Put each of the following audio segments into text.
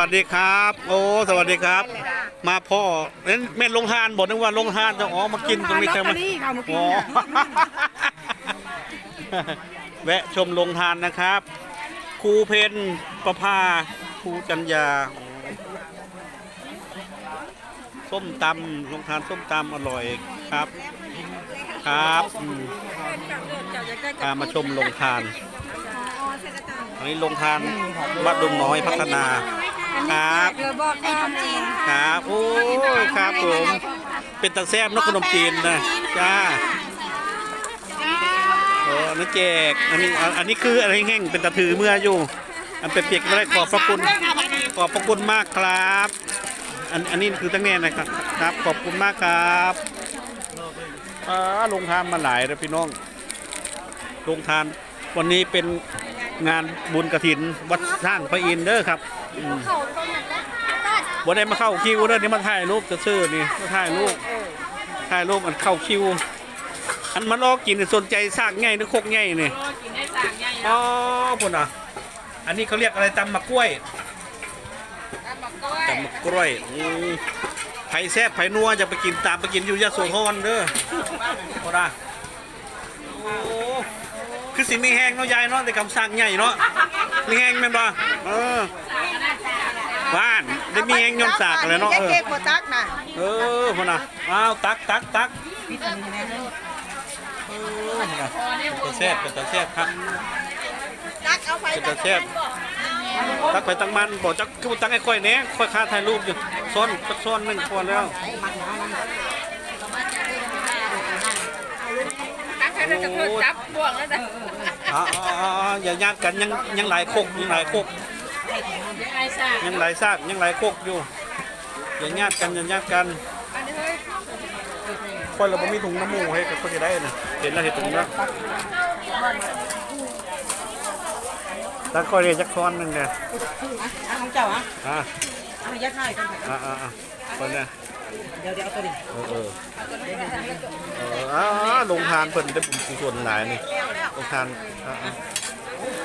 สวัสดีครับ โอ้ สวัสดีครับ มาพ่อเอ้ยแม่นลงทานบอกนึกว่าลงทานจะอ๋อมากินตรงนี้ใช่ไหมลอตเตอรี่ค่ะมากินอ๋อแวะชมลงทานนะครับครูเพนประภาครูจัญญาส้มตำลงทานส้มตำอร่อยครับ ครับอืมพามาชมลงทานอันนี้ลงทานวัดดงน้อยพัฒนา ครับเรือบอกขนมจีนครับโอ้ยครับผมเป็นตาแซบเนกขนมจีนนะจ้าโอ้อันนี้แจกอันนี้อันอันนี้คืออะไรแห้งเป็นตะถือเมื่ออยู่ อันเป็นเปียกไม่ได้ขอบพระคุณขอบพระคุณมากครับ อันอันนี้คือตั้งแน่นะครับครับ ขอบคุณมากครับอ่าลงทานมาหลายแล้วพี่น้องลงทานวันนี้เป็นงานบุญกระถินวัดสร้างพระอินทร์เด้อครับ อืมบ่ได้มาเข้าคิวเด้อนี่มาถ่ายรูปจะซื้อๆนี่มาถ่ายรูปถ่ายรูปมันเข้าคิว อันมันลอกกินนี่สนใจซากง่ายหรือคกง่ายนี่กินได้สั่งใหญ่อ๋อพุ่นอะ อันนี้เขาเรียกอะไรตำมะกล้วยตำบักกล้วยตำมะกล้วยอืมไผ่แซ่บไผ่นัวจะไปกินตามไปกินอยู่ยะโสธรเด้อพุ่นอะโอ้คือสิมีแห้งเนาะยายเนาะแต่กำซากใหญ่เนาะมีแห้งแม่นบ่เออบ้าน ได้มีแห้งยนต์สากอะไรเนาะเออเก๊กโบตักน่ะเออพอนะอ้าวตักตักตักเออพอนะเป็นตาแซ่บเป็นตาแซ่บครับตักเอาไปเป็นตาแซ่บตักไปตั้งมันบอกจักคือตั้งไอ้ค่อยเนี้ยค่อยคาถ่ายรูปอยู่ซ้อนสักซ้อนหนึ่งพอแล้วตักให้ได้กระเทือนจับบ่วงแล้วนะอ๋ออ๋ออ๋ออย่าญาติกันยังยังหลายโคกยังหลายโคก ไอ้ซ่ายังหลายซากยังหลายโคกอยู่อย่าญาติกันอย่าญาติกันอันนี้เฮ้ยค่อยเราบ่มีถุงน้ำมูกให้กับคนจะได้นะเห็นแล้วเห็นถุงแล้วตักค่อยเรียกจักซ้อนหนึ่งเนี่ยอันของเจ้าอะอ่าอันนี้ยัดให้กันอ่าอ่าอ่าคนเนี่ยเดี๋ยวเดี๋ยวเอาตัวนี้เออเออเอออ้าวลงทานเพิ่นได้ปุ่มกุศลหลายนี่ลงทานอ่าอ่า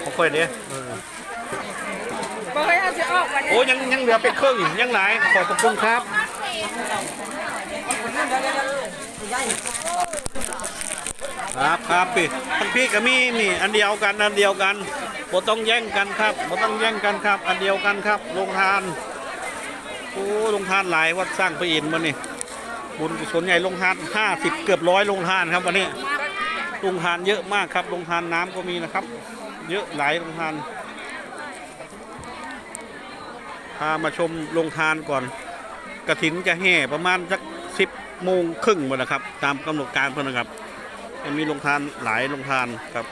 ของค่อยเด้เออ บ่ให้เอาสิออกวันนี้โอ้ยังยังเหลือเป็นเครึ่องอยังหลายขอบพระคุณครับครับครับพี่ท่านพี่กับมี่นี่ อันเดียวกันอันเดียวกันบ่ต้องแย่งกันครับบ่ต้องแย่งกันครับ อันเดียวกันครับลงทานโอ้ลงทานหลายวัดสร้างพระอินทร์มานี่บุญกุศลใหญ่ลงทาน50เกือบร้อยลงทานครับวันนี้ลงทานเยอะมากครับลงทานน้ำก็มีนะครับ เยอะหลายลงทานพามาชมลงทานก่อน กระถินจะแห่ประมาณสักสิบโมงครึ่งหมดนะครับ ตามกำหนดการเพื่อนนะครับยังมีลงทานหลายลงทานครับ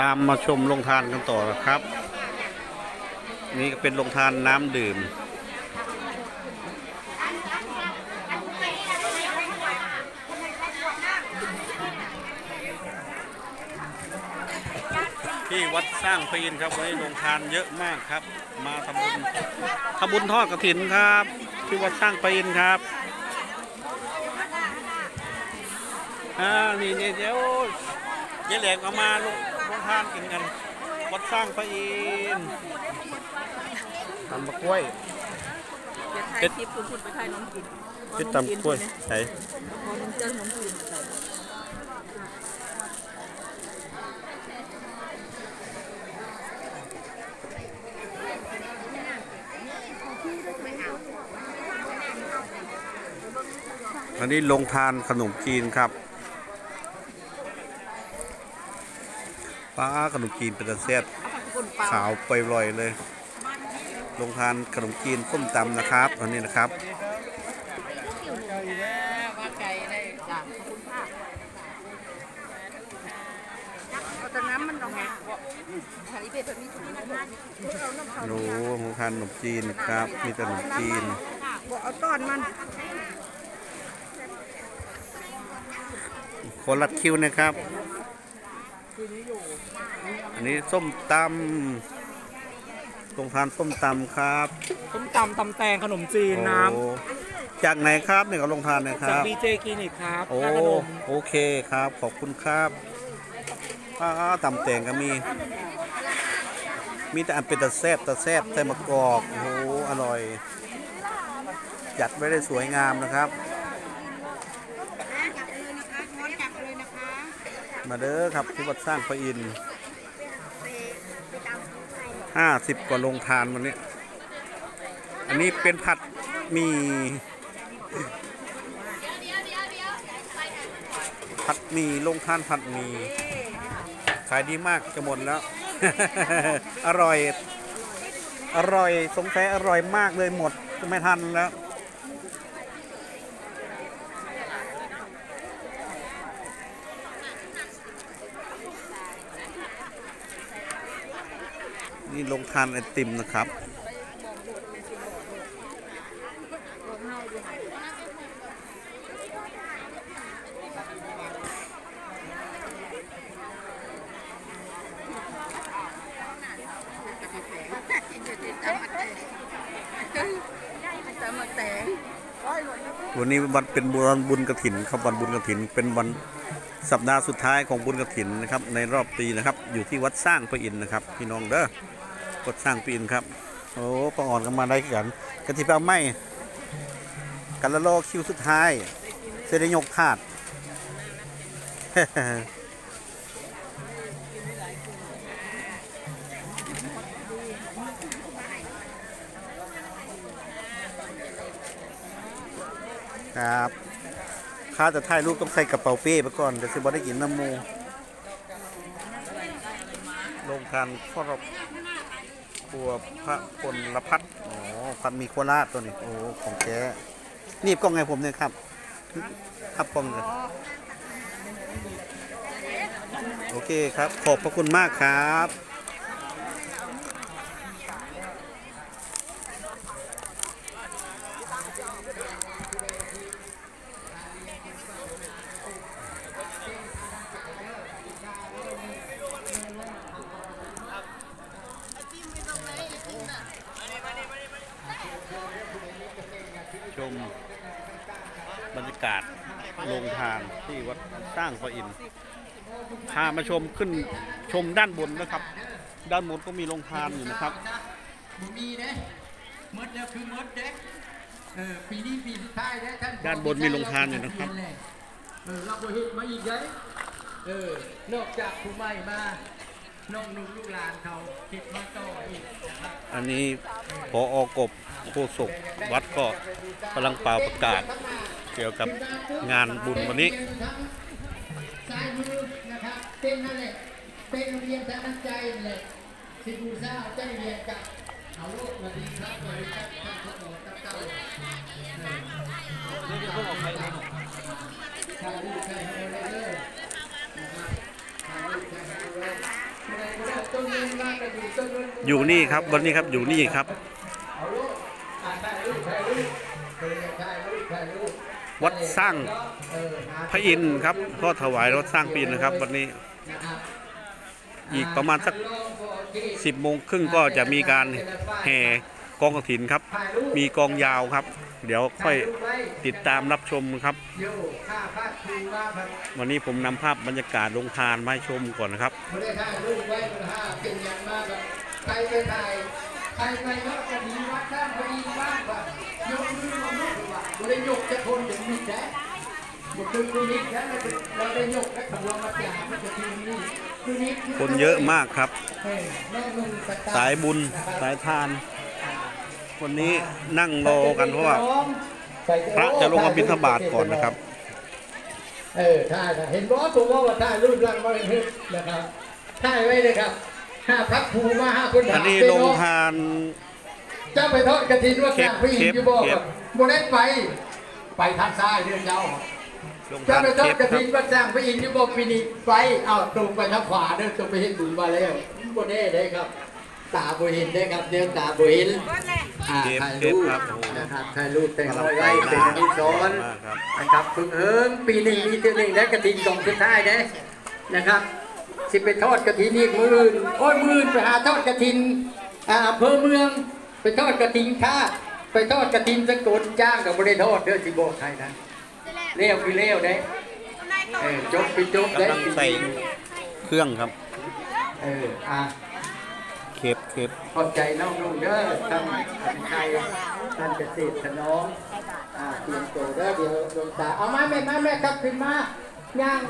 ตามมาชมลงทานกันต่อนะครับ นี่ก็เป็นลงทานน้ำดื่ม ที่วัดสร้างพระอินทร์ครับวันนี้ลงทานเยอะมากครับ มาทำบุญทำบุญทอดกระถินครับ ที่วัดสร้างพระอินทร์ครับอ่านี่นี่เดี๋ยวเดี๋ยวแหลกเอามาลงลงทานกินกัน วัดสร้างพระอินทร์ตำบะกล้วยเดี๋ยวถ่ายคลิปคุณพูดไปถ่ายน้องกินที่ตำกล้วยใส่พอน้องเจ้าน้องกิน อันนี้ลงทานขนมจีนครับป้าขนมจีนเป็นเซตขาวไปลอยเลย ลงทานขนมจีนส้มตำนะครับอันนี้นะครับว่าไก่ได้จ้ะขอบคุณค่ะเอาแต่น้ำมันออกมาทาริเบตแบบนี้ถุงน้ำมันเอาน้ำเขาโอ้ลงทานขนมจีนครับ มีแต่ขนมจีนบอกเอาต้อนมัน คนรัดคิวนะครับ อันนี้ส้มตำลงทานส้มตำครับต้มตำตำแตงขนมจีนน้โอ้จากไหนครับเนี่ยก็ลงทานนะคจากรับ บีเจคลินิกครับโอ้พระขนมโอเคครับ ขอบคุณครับอ้าตำแตงก็มี มีแต่อันเป็นตะแซบตะแซบใส่มะกอก โอ้โห อร่อย จัดไว้ได้สวยงามนะครับ มาเด้อครับที่วัดสร้างพระอินทร์ห้าสิบกว่าโรงทานวันนี้ อันนี้เป็นผัดหมีผัดหมีโรงทานผัดหมีขายดีมากจะหมดแล้ว อร่อย อร่อยสงสัยอร่อยมากเลยหมดจะไม่ทันแล้ว นี่ลงทานไอติมนะครับ วันนี้วันเป็นวันบุญกระถินครับวันบุญกระถินเป็นวันสัปดาห์สุดท้ายของบุญกระถินนะครับในรอบปีนะครับ อยู่ที่วัดสร้างพระอินทร์นะครับ พี่น้องเด้อ วัดสร้างพระอินครับ โอ้ปะอ่อนกันมาได้กันกะทิเปาไม่กันละโลคิวสุดท้ายเสด็จยกถาดครับข้าจะถ่ายรูปต้องใส่กระเป๋าเป้ไปก่อนเดี๋ยวสิบอได้กินน้ำมูลงทานครอบ ครัวพระพลพัฒน์อ๋อพันมีโคราชตัวนี้ โอ้ของแท้นี่กล้องไงผมเนี่ยครับ ครับกล้องเลยโอเคครับ ขอบพระคุณมากครับ ชมบรรยากาศโรงทานที่วัด สร้างพระอินทร์พามาชมขึ้นชมด้านบนนะครับ ด้านบนก็มีโรงทานอยู่นะครับบ่มีเด้มดเดียวคือมดเด้เออปีนี้ปีสุดท้ายเด้ท่านด้านบนมีโรงทานอยู่นะครับเออเราบ่เฮ็ดมาอีกเด้เออนอกจากผู้ใหม่มาน้องนุ่งลูกหลานเขาเฮ็ดมาต่ออีกนะครับอันนี้พออกบโฆษกวัดก็กำลังเป่าประกาศเกี่ยวกับงานบุญวันนี้ เป็นนั่นแหละเป็นโรงเรียนทางน้ำใจนั่นแหละสิบูซ่าใจเรียนกับเอาลูกมาดีครับมาดีครับท่านผู้ปกครองเต้าอยู่นี่ครับวันนี้ครับอยู่นี่ครับ วัดสร้างพระอินทร์ครับก็ถวายรถสร้างพระอินนะครับ วันนี้ อีกประมาณสักสิบโมงครึ่งก็จะมีการแห่กองกฐินครับ มีกองยาวครับ เดี๋ยวค่อยติดตามรับชมครับ วันนี้ผมนำภาพบรรยากาศลงทานมาให้ชมก่อนนะครับไปไปนอย่างมากแบบใครไปถ่ายใครไปนอกจากนี้วัดด้านพอินทร์บ้างว่ายกมือมาลูกว่าไม่ได้ยกจะคนถึงมิดแท้ คือคือมิดแท้เราได้ยกและคำนวณมาจากมันจะทีนี้คือมิดคนเยอะมากครับเออแม่มึงสตาร์สายบุญสายทาน วันนี้นั่งรอกันเพราะว่าพระจะลงมาบิณฑบาตก่อนนะครับ เออถ่ายนะเห็นบอสผมว่าว่าถ่ายรูปรังมาเลยนะครับถ่ายไว้เลยครับห้าพักภูมาห้าคนอันนี้ลงทานเจ้าไปทอดกระถินว่าสร้างพี่เทปอยู่บอกเทปโมเดลไป ไปทางซ้ายเดือนเจ้าลง เจ้าทานไปทอเทดปกระครัถิบนว่าสร้างพี่อินอยู่บอกปีนี้ไปเอาตรงไปทางขวาเด้อตรงไปเห็นบุญมาแล้วโมเดลได้ครับ ตาบ่เห็นได้ครับเดี๋ยวตาบ่เห็นอ่าเทปถ่ายเทรูปปครับโอ้โหนะครับถ่ายรูปแต่งกำลังร้อยไปไว้เป็นอนุสรณ์มากครับนะครับฝึกเอิงปีหนึ่งมีเท่าหนึ่งได้กระถินกองสุดท้ายได้นะครับ สิไปทอดกระถินอีกมื่นโอ้ยมื่นไปหาทอดกระถินอ่าอำเภอเมืองไปทอดกระถินค่าไปทอดกระทินสกุลจ้างกับบริโทษเด้อสิบอกใครนะ เลี้ยวคือเลี้ยวได้เออจบไปจบได้กำลังใส่เครื่องครับ เอออะเคฟเคฟขอบใจน้องนุ่งเด้อทำทำไทยท่านเกษตรถนอมอ่าเตรียมตัวเด้อเดี๋ยวดวงตาเอามาแม่มาแม่ครับขึ้นมาย่าง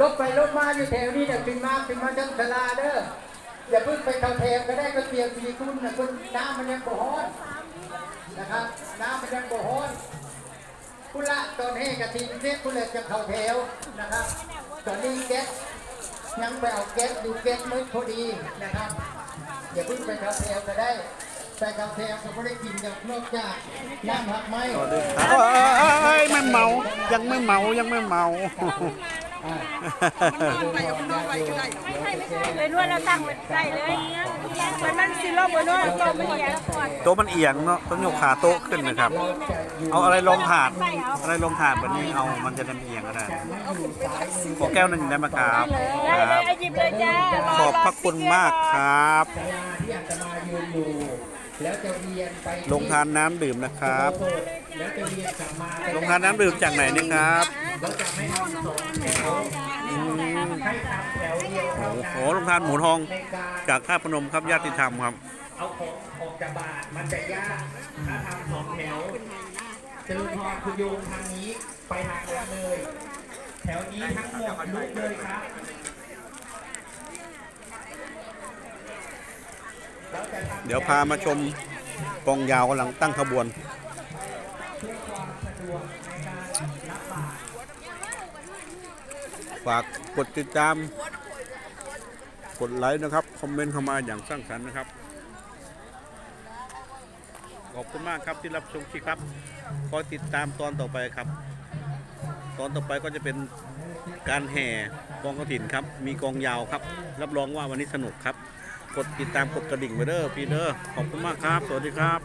ลบไปลบมาอยู่แถวนี้เด้อขึ้นมาขึ้นมาจังสลาเด้ออย่าเพิ่งไปเข้าแถวก็ได้ก็เตรียมสีคุณนะคุณน้ำมันยังบ่ฮ้อนนะครับน้ำมันยังบ่ฮ้อน คุณละตอนให้กระทิงเซ็ตคุณเลยจะเข้าแถวนะครับ ตอนนี้แก๊สยังไปเอาแก๊สดูแก๊สมืดพอดีนะครับอย่าเพิ่งไปเข้าแถวก็ได้ไปเข้าแถวก็ไม่ได้กินอย่างนอกจากน้ำหักไม้เอ้ยไม่เมา ยังไม่เมา ยังไม่เมาอ่าเลยนวดแล้วตั้งไว้ใส่เลยมันมันสิรอบบนนวดก็ไม่แย่ก่อนโต๊ะมันเอียงเนาะต้องยกขาโต๊ะขึ้นนะครับเราจะอยู่ เอาอะไรลงถาดอะไรลงถาดแบบนี้เอามันจะได้ไม่เอียงก็ได้ขอแก้วหนึ่งได้ไหมครับคได้เลรัยบ เอาหยิบเลยจ้าขอบพระคุณมากครับศาลาที่อาตมายืนอยู่แล้วจะเวียนไปที่ลงทานน้ำดื่มนะครับโบสถ์แล้วจะเวียนกลับมาลงทานน้ำดื่มจากไหนเนี่ยครับเราจะไม่ทำสองแถวให้ทำแถวเดียวเท่าโอ้นั้นโหลงทานหมูทองในการจากท่าพนมครับญาติธรรมครับ เอาของออกจากบาทมันจะยากถ้าทำสองแถว เจอพรคุณโยมทางนี้ไปทางนั้นเลย แถวนี้ทั้งหมดลุกเลยครับ เดี๋ยวพามาชมกองยาวกำลังตั้งขบวนฝากกดติดตาม กดไลค์นะครับ คอมเมนต์เข้ามาอย่างสร้างสรรค์นะครับ อบคุณมากครับที่รับชมคลิปครับคอยติดตามตอนต่อไปครับ ตอนต่อไปก็จะเป็นการแห่กองกระถินครับ มีกองยาวครับ รับรองว่าวันนี้สนุกครับ กดติดตามกดกระดิ่งไว้เด้อพี่เด้อขอบคุณมากครับ สวัสดีครับ